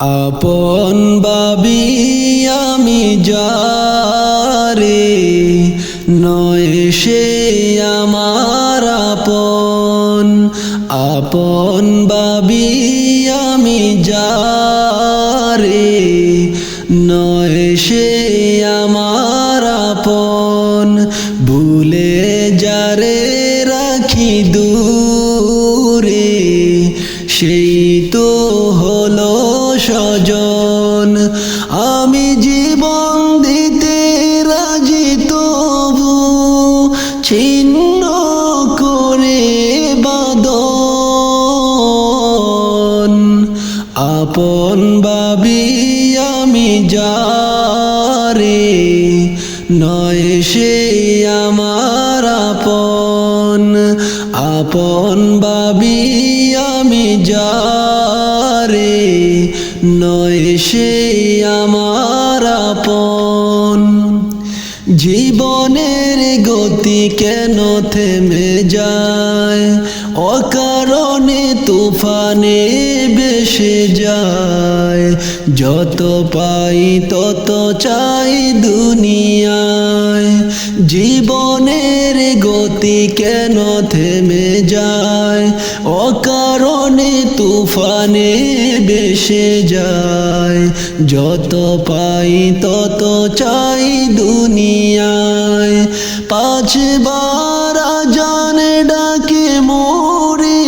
আপন বাবি আমি যারে নয় সে আমার আপন। আপন বাবি আমি যারে নয় সে আমি জীবন দিতে রাজি তবু ছিন্ন করে বাদন। আপন বাবি আমি যারে, নয় সে আমার আপন। আপন বাবি আমি যারে, নয় সে আমার জীবনের গতি কেন থেমে যায়? অকারণে তুফানে বেসে যায়। যত পাই তত চাই দুনিয়ায়। জীবনের গতি কেন থেমে যায়? অকারণে তুফানে বেসে যায়। যত পাই তত চাই দুনিয়ায়। পাঁচবার জানে ডাকে মোরে।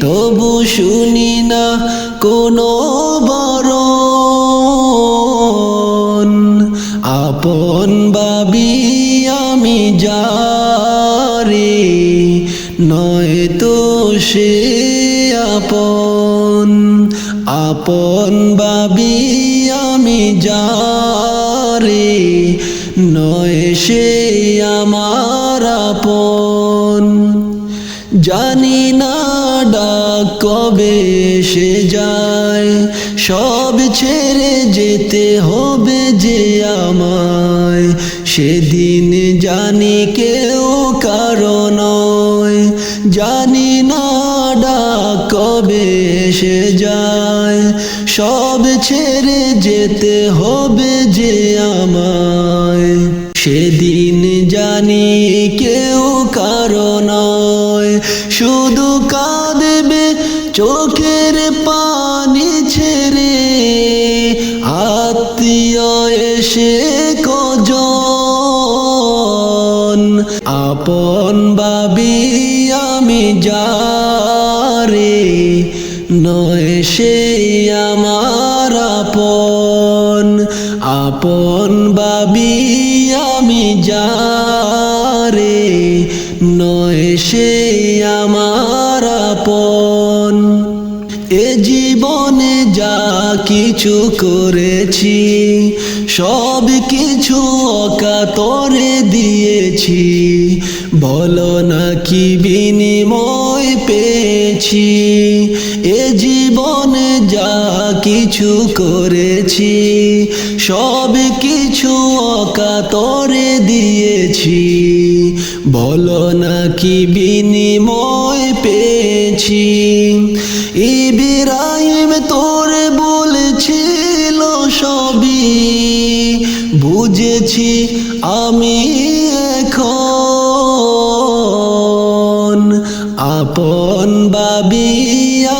তবু শুনি না কোনো সে আপন আপন বাবি আমি যারে, নয় সে আমার আপন। জানি না ডাক কবে সে যায়, সব ছেড়ে যেতে হবে যে আমায়। সেদিন জানি কেউ কারণ জানি কবে সে যায়? সব ছেড়ে যেতে হবে যে আমায়। সেদিন জানি কেউ কারণ শুধু কাঁদবে চোখের পানি ছেড়ে। আত্মীয় এসে কজন? আপন বাবি আমি যারে নয় সে আমার আপন। আপন বাবি আমি যারে। নয় সে কিছু করেছি সব কিছু অকাতরে দিয়েছি। বলো না কি বিনিময় পেয়েছি, এ জীবনে যা কিছু করেছি সব কিছু অকাতরে দিয়েছি। বলো না কি বিনিময় পেয়েছি বুঝেছি আমি এখন। আপন বাবি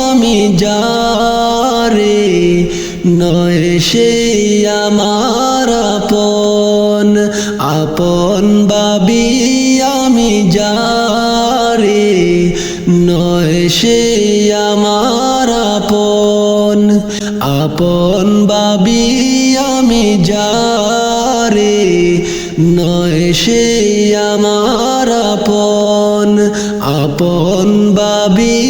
আমি যারে, নয় সে আমার আপন। আপন বাবি আমি যারে, নয় সে আমার আপন। আপন সে আমার আপন আপন বাবি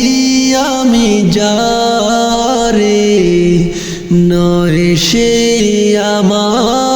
আমি যারে নয় সে আমার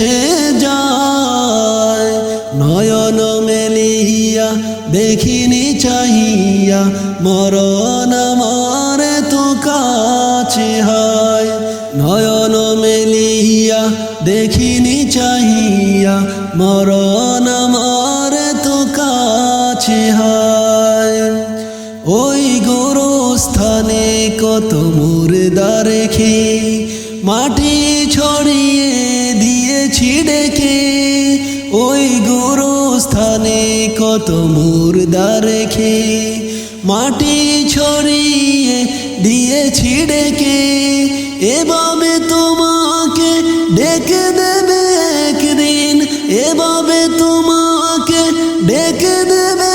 এসে যায়। নয়ন মেলিয়া, দেখিনি চাহিয়া, মরণ আমার তো কাছে হয়। নয়ন মেলিয়া, দেখিনি চাহিয়া, মরণ আমার তো কাছে হয়। ওই গোরস্থানে কত মুর্দা রেখে মাটি কত মুর্দা রেখে মাটি ছড়িয়ে দিয়েছি ডেকে, এভাবে তোমাকে ডেকে দেবে একদিন, এভাবে তোমাকে ডেকে দেবে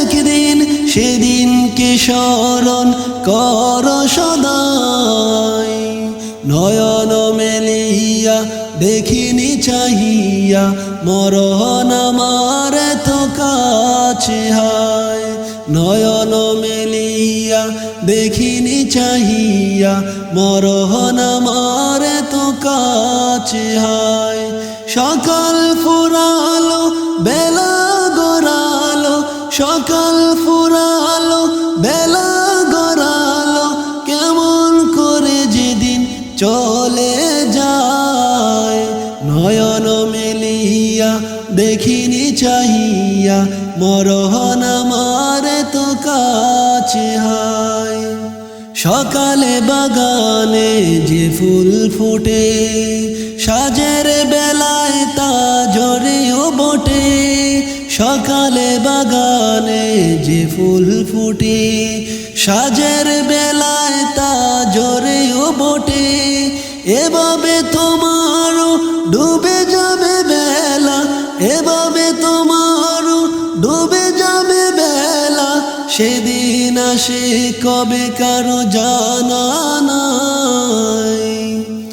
একদিন সেদিনকে স্মরণ কর সদাই? নয়ন মেলিয়া দেখিনি চাহিয়া মরহন আমার তো কাছে নয়ন মেলিয়া দেখিনি চাহিয়া। মরহন আমার তো কাছে সকাল ফুরালো, বেলা গড়ালো। সকাল ফুরালো, বেলা গড়ালো। কেমন করে যেদিন চলে যায়। নয়ন মেলিয়া দেখিনি চাহিয়া মরহন আমার তো কাছে হয়। সকালে বাগানে যে ফুল ফুটে, সাজের বেলায় তা জড়েও বটে। সকালে বাগানে যে ফুল ফুটে, সাজের তোমারও ডুবে যাবে বেলা। সেদিন আসে কবে কারও জানা নাই।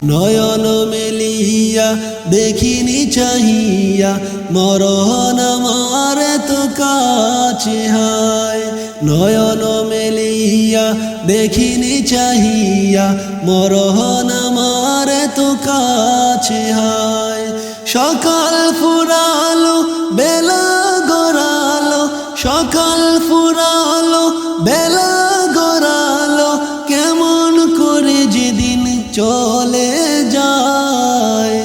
নয়ন মেলিয়া, দেখিনি চাহিয়া মরহন আমার তো কাছে হায়। নয়ন মেলিয়া, দেখিনি চাহিয়া মরহন আমার তো কাছে হায়। সকাল ফুরালো ফুরালো, বেলা গড়ালো, কেমন করে যেদিন চলে যায়।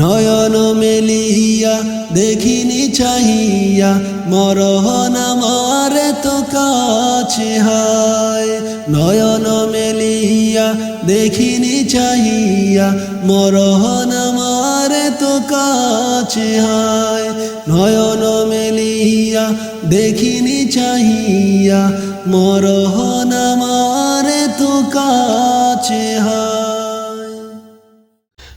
নয়ন মেলিয়া, দেখিনি চাহিয়া মরহন আমার তো কাছে হায়। নয়ন মেলিয়া, দেখিনি চাহিয়া মরহন আমার তো কাছে হায়। নয়ন মেলিয়া, দেখিনি চাহিয়া মরহন আমার তো কাছে হায়।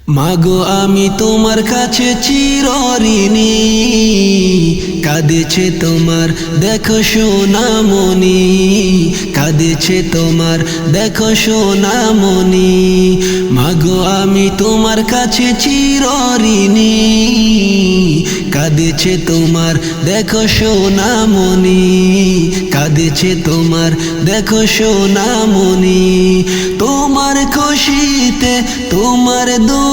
মাগো, আমি তোমার কাছে চিরঋণী। কাঁদেছে তোমার, দেখো সোনামণি। কাঁদেছে তোমার, দেখো সোনামণি। মাগো, আমি তোমার কাছে চিরঋণী। কাঁদেছে তোমার, দেখো সোনামণি। কাঁদেছে তোমার, দেখো সোনামণি। তোমার খুশিতে তোমার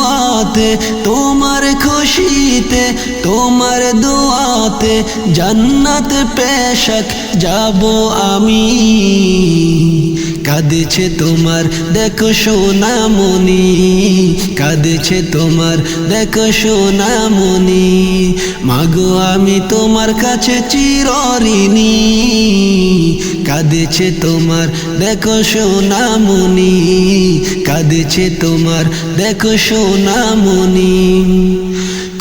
দোয়াতে, তোমার খুশিতে, তোমার দোয়াতে জান্নাত পেশক যাব আমি। কাঁদেছে তোমার, দেখো সোনা সোনামণি। কাঁদেছে তোমার, দেখো সোনামণি। মাগো, আমি তোমার কাছে চিরঋণী। কাঁদেছে তোমার দেখো সোনামণি। কাঁদেছে তোমার দেখো সোনামণি।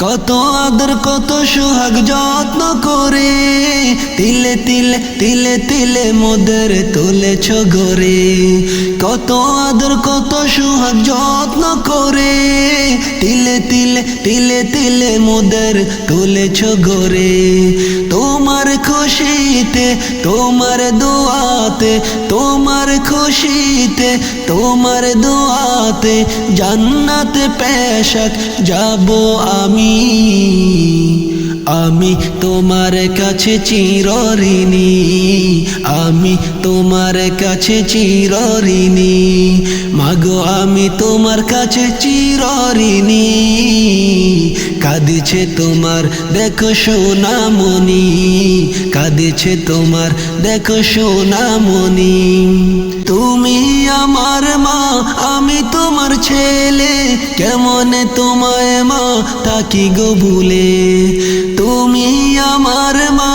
কত আদর, কত সোহাগ যত্ন করে। তিলে তিলে তিলে তিলে মোদের তুলেছ গরে কত আদর, কত সোহাগ যত্ন করে। তিলে তিলে তিলে তিলে মোদের তুলেছ গরে তোমার খুশিতে, তোমার দোয়াতে, তোমার খুশিতে তোমার দোয়াতে জান্নাত পেশক যাব আমি। আমি তোমার কাছে চিরঋণী, আমি তোমার কাছে চিরঋণী। মাগো, আমি তোমার কাছে চিরঋণী। কাঁদেছে তোমার, দেখো সোনামণি। কাঁদেছে তোমার, দেখো সোনামণি। তুমি আমার মা, আমি তোমার ছেলে। কেমন তোমায় মা তাকি গো ভুলে? তুমি আমার মা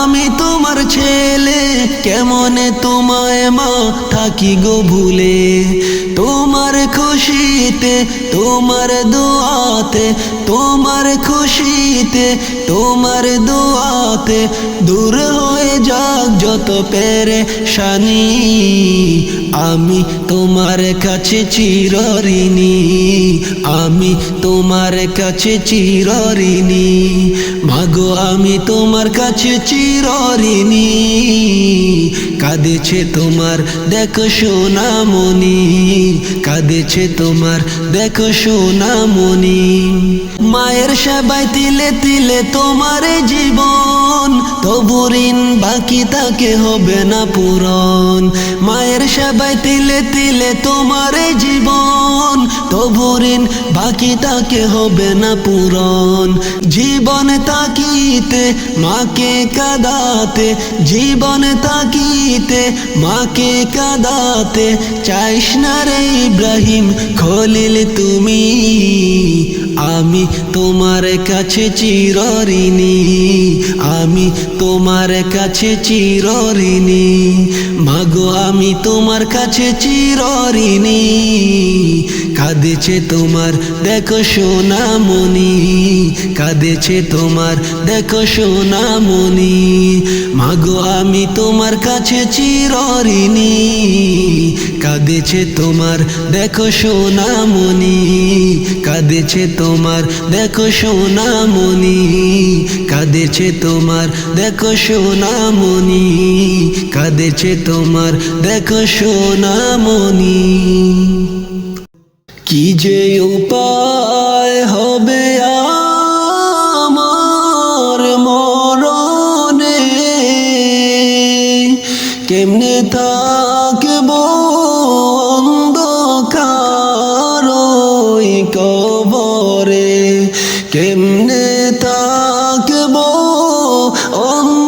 আমি তোমার ছেলে। কেমন তোমায় মা থাকি গো ভুলে। তোমার খুশিতে, তোমার দোয়াতে, তোমার খুশিতে, তোমার দোয়াতে দূর হয়ে যাক যত পেরে শানি আমি তোমার কাছে চিরঋণী, আমি তোমার কাছে চিরঋণী। মাগো আমি তোমার কাছে চিরঋণী। কাঁদেছে তোমার দেখো সোনামণি কাঁদেছে তোমার, দেখো সোনামণি। মায়ের সেবায় তিলে তিলে তোমার জীবন, তবু ঋণ বাকি তাকে হবে না পূরণ। মায়ের সেবায় তিলে তিলে তোমার জীবন, তবু ঋণ বাকি তাকে হবে না পূরণ। জীবন তাকিতে, মাকে কাদাতে, জীবন তাকিতে মাকে কাদাতে চাইস না রে ইব্রাহিম, খলিল তুমি। আমি তোমার কাছে চিরঋণী, আমি তোমার কাছে চিরঋণী। মাগো, আমি তোমার কাছে চিরঋণী। কাঁদেছে তোমার, দেখো সোনামণি। কাঁদেছে তোমার, দেখো সোনামণি। মাগো, আমি তোমার কাছে চিরঋণী। কাঁদেছে তোমার, দেখো সোনামণি। কাঁদেছে তোমার, দেখো সোনামণি। কাঁদেছে তোমার, দেখো সোনামণি। কাঁদেছে তোমার, দেখো সোনামণি। কি যে উপায় হবে আমার মরণে? কেমনে থাকব অন্ধকার কবরে? কেমনে থাকব অন্ধকার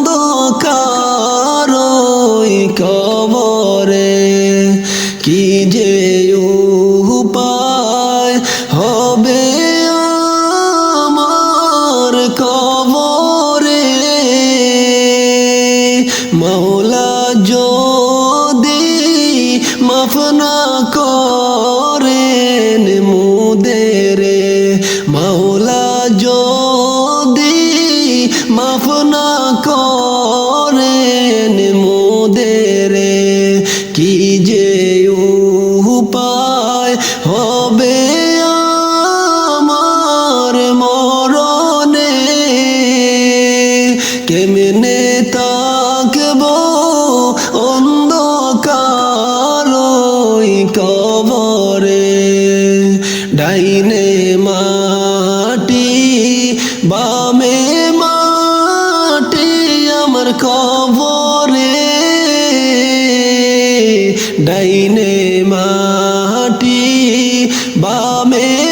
ডাইনে মাটি বামে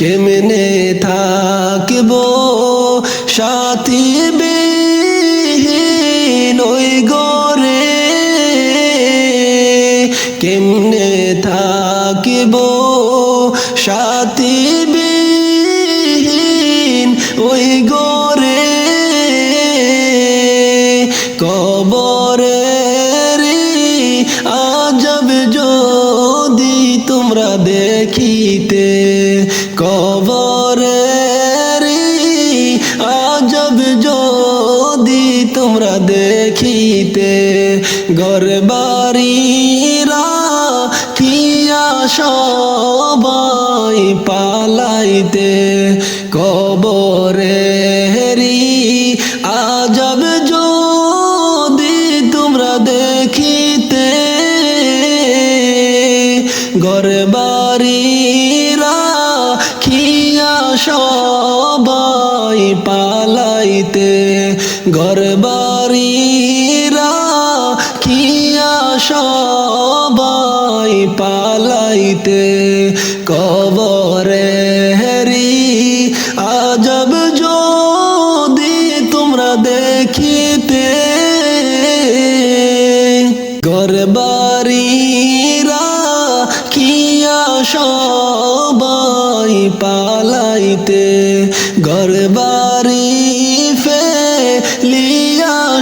কেমনে থাকব? সাথী তোমরা দেখিতে ঘর বাড়িরা কিয়া সবাই পালাইতে বাড়িরা কিয়া সবাই পালাইতে কব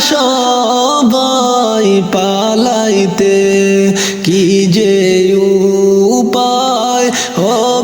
সবাই পালাইতে কি যে উপায় হয়?